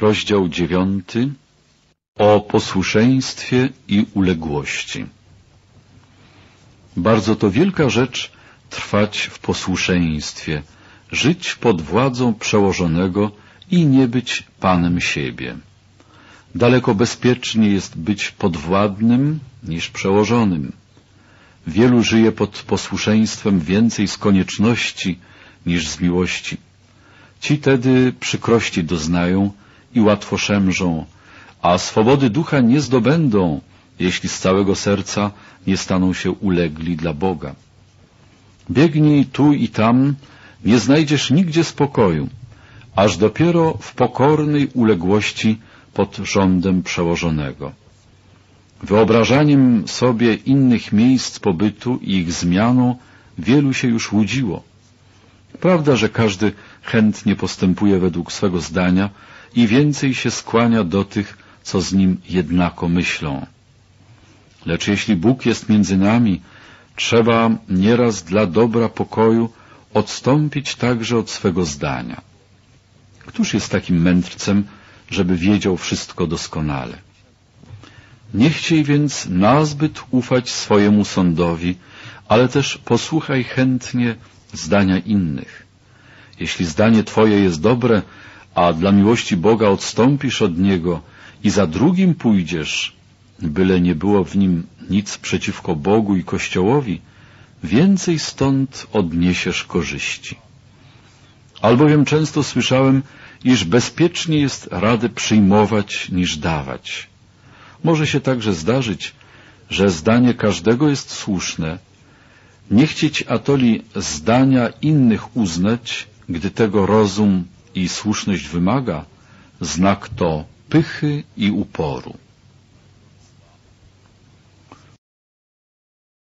Rozdział dziewiąty o posłuszeństwie i uległości. Bardzo to wielka rzecz trwać w posłuszeństwie, żyć pod władzą przełożonego i nie być panem siebie. Daleko bezpieczniej jest być podwładnym niż przełożonym. Wielu żyje pod posłuszeństwem więcej z konieczności niż z miłości. Ci tedy przykrości doznają i łatwo szemrzą, a swobody ducha nie zdobędą, jeśli z całego serca nie staną się ulegli dla Boga. Biegnij tu i tam, nie znajdziesz nigdzie spokoju, aż dopiero w pokornej uległości pod rządem przełożonego. Wyobrażaniem sobie innych miejsc pobytu i ich zmianą wielu się już łudziło. Prawda, że każdy chętnie postępuje według swego zdania i więcej się skłania do tych, co z nim jednako myślą. Lecz jeśli Bóg jest między nami, trzeba nieraz dla dobra pokoju odstąpić także od swego zdania. Któż jest takim mędrcem, żeby wiedział wszystko doskonale? Nie chciej więc nazbyt ufać swojemu sądowi, ale też posłuchaj chętnie zdania innych. Jeśli zdanie Twoje jest dobre, a dla miłości Boga odstąpisz od Niego i za drugim pójdziesz, byle nie było w nim nic przeciwko Bogu i Kościołowi, więcej stąd odniesiesz korzyści. Albowiem często słyszałem, iż bezpiecznie jest radę przyjmować niż dawać. Może się także zdarzyć, że zdanie każdego jest słuszne, nie chcieć atoli zdania innych uznać, gdy tego rozum i słuszność wymaga, znak to pychy i uporu.